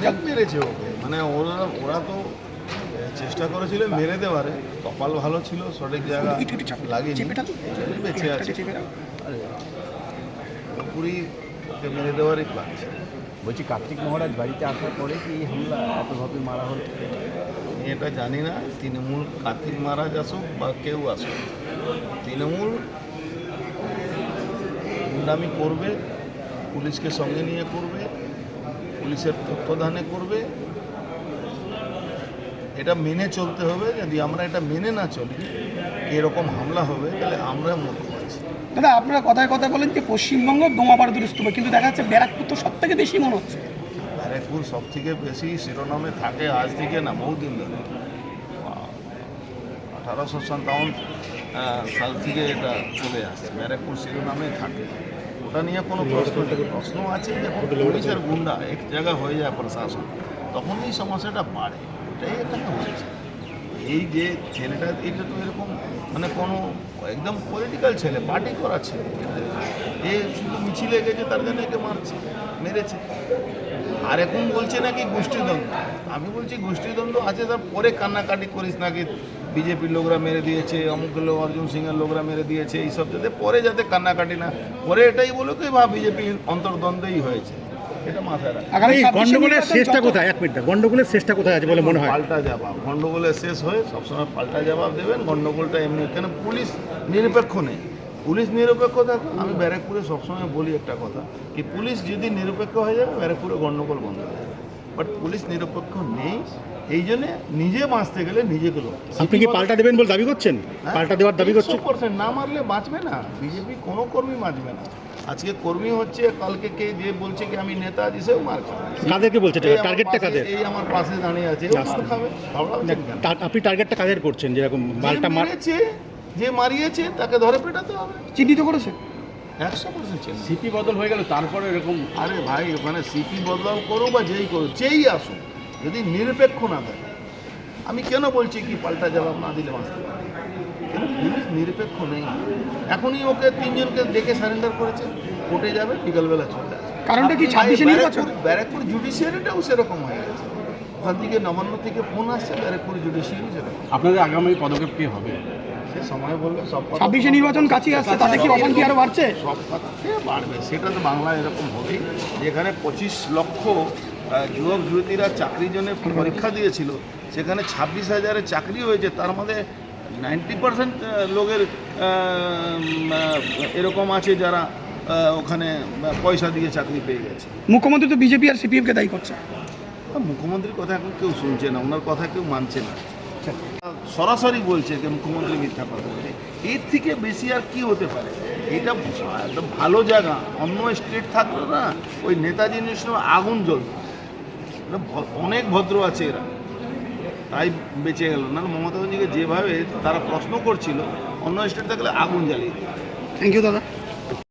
অনেক মেরেছে ওকে। মানে ওরা ওরা তো চেষ্টা করেছিল মেরে দেওয়ারে। কপাল ভালো ছিল সঠিক জায়গা লাগেনি। বেঁচে আছে। পুরোপুরি ওকে মেরে দেওয়ারই প্ল্যান বলছি কার্তিক মহারাজ বাড়িতে আসার পরে কি এই হামলা এতভাবে মারা হলো? আমি এটা জানি না। তৃণমূল কার্তিক মহারাজ আসুক বা কেউ আসুক তৃণমূল গুন্ডামি করবে পুলিশকে সঙ্গে নিয়ে করবে পুলিশের তত্ত্বাবধানে করবে। এটা মেনে চলতে হবে। যদি আমরা এটা মেনে না চলি এরকম হামলা হবে তাহলে আমরা আছি দাদা আপনারা কথায় কথা বলেন যে পশ্চিমবঙ্গ বোমাবার দুরস্ত কিন্তু দেখা যাচ্ছে ব্যারাকপুর তো সব থেকে বেশি মনে হচ্ছে। ব্যারাকপুর সব থেকে বেশি শিরোনামে থাকে আজ থেকে না বহুদিন ধরে। আঠারোশো সাল থেকে এটা চলে আসছে। ব্যারাকপুর শিরোনামে থাকে। ওটা নিয়ে কোনো প্রশ্ন নেই। প্রশ্ন আছে যখন পুলিশের গুন্ডা এক জায়গা হয়ে যায় প্রশাসন তখনই এই সমস্যাটা বাড়ে। ওটাই এখানে হয়েছে। এই যে ছেলেটা এটা তো এরকম মানে কোনো একদম পলিটিক্যাল ছেলে পার্টি করা ছেলে। এ মিছিলে গেছে তার জন্য একে মারছে মেরেছে। আর এখন বলছে নাকি গোষ্ঠীদ্বন্দ্ব। আমি বলছি গোষ্ঠীদ্বন্দ্ব আছে তার পরে কান্নাকাটি করিস নাকি। বিজেপির লোকরা মেরে দিয়েছে অমুক লোক অর্জুন সিংয়ের লোকরা মেরে দিয়েছে এইসব যাতে পরে যাতে কান্নাকাটি না পরে এটাই বলো কি বা বিজেপির অন্তর্দ্বন্দ্বেই হয়েছে। এটা মাথায় রাখ। আগামী এই 26 গন্ডগোলের শেষটা কোথায়? এক মিনিট গন্ডগোলের শেষটা কোথায় আছে বলে মনে হয়? পাল্টা জবাব। গন্ডগোলের শেষ হয়ে সবসময় পাল্টা জবাব দেবেন গন্ডগোলটা এমনি কেন পুলিশ নিরপেক্ষ নেই। পুলিশ নিরপেক্ষ থাকে আমি ব্যারাকপুরে সবসময় বলি একটা কথা কি পুলিশ যদি নিরপেক্ষ হয়ে যাবে ব্যারাকপুরে গণ্ডগোল বন্ধ হয়ে যাবে। বাট পুলিশ নিরপেক্ষ নেই এই জন্যে নিজে বাঁচতে গেলে নিজেকে লোক আপনি কি পাল্টা দেবেন বলে দাবি করছেন? পাল্টা দেওয়ার দাবি করছেন? পার্সেন্ট না মারলে বাঁচবে না। বিজেপি কোনো কর্মী বাঁচবে না। আজকে কর্মী হচ্ছে কালকে কে যে বলছে কি আমি নেতা আছি সেও মার খাবে। কাদেরকে বলছে টার্গেটটা কাদের? এই আমার পাশে দাঁড়িয়ে আছে মার খাবে। ভাবলাম আপনি টার্গেটটা কাদের করছেন? যেরকম মালটা মার মেরেছে যে মারিয়েছে তাকে ধরে পেটাতে হবে। চিহ্নিত করেছে? একশো পার্সেন্ট সিপি বদল হয়ে গেল তারপরে এরকম আরে ভাই ওখানে সিপি বদলাও করো বা যেই করো যেই আসুক যদি নিরপেক্ষ না থাকে। আমি কেন বলছি কি পাল্টা জবাব না দিলে বাঁচতে পারে পুলিশ নিরপেক্ষ নেই। এখনই ওকে তিনজনকে ডেকে সারেন্ডার করেছে। কোর্টে যাবে বিকালবেলা চলে আসবে। কারণটা কি 26 নির্বাচন? ব্যারাকপুর জুডিশিয়ারিটাও সেরকম হয়ে গেছে। ওখান থেকে নবান্ন থেকে ফোন আসছে ব্যারাকপুর জুডিশিয়ারি সেরকম। আপনাদের আগামী পদক্ষেপ কি হবে? সে সময় বলবে সব ছাব্বিশে নির্বাচন কাছে আসছে তাতে কি অশান্তি আরও বাড়ছে? সব কথাতে বাড়বে সেটা তো বাংলা এরকম হবেই। যেখানে পঁচিশ লক্ষ যুবক যুবতীরা চাকরির জন্য পরীক্ষা দিয়েছিল সেখানে ছাব্বিশ হাজারের চাকরি হয়েছে তার মধ্যে নাইনটি পার্সেন্ট লোকের এরকম আছে যারা ওখানে পয়সা দিয়ে চাকরি পেয়ে গেছে। মুখ্যমন্ত্রী তো বিজেপি আর সিপিএম কে দায়ী করছে। মুখ্যমন্ত্রীর কথা এখন কেউ শুনছে না ওনার কথা কেউ মানছে না। সরাসরি বলছে যে মুখ্যমন্ত্রী মিথ্যা কথা বলছে এর থেকে বেশি আর কি হতে পারে? এটা একদম ভালো জায়গা। অন্য স্টেট থাকল না ওই নেতাজি নিশ্চয় আগুন ভ- অনেক ভদ্র আছে এরা। তাই বেঁচে গেল। না মমতা ব্যানার্জিকে যেভাবে তারা প্রশ্ন করছিল অন্য স্টেট থাকলে আগুন জ্বালিয়ে থ্যাংক ইউ দাদা।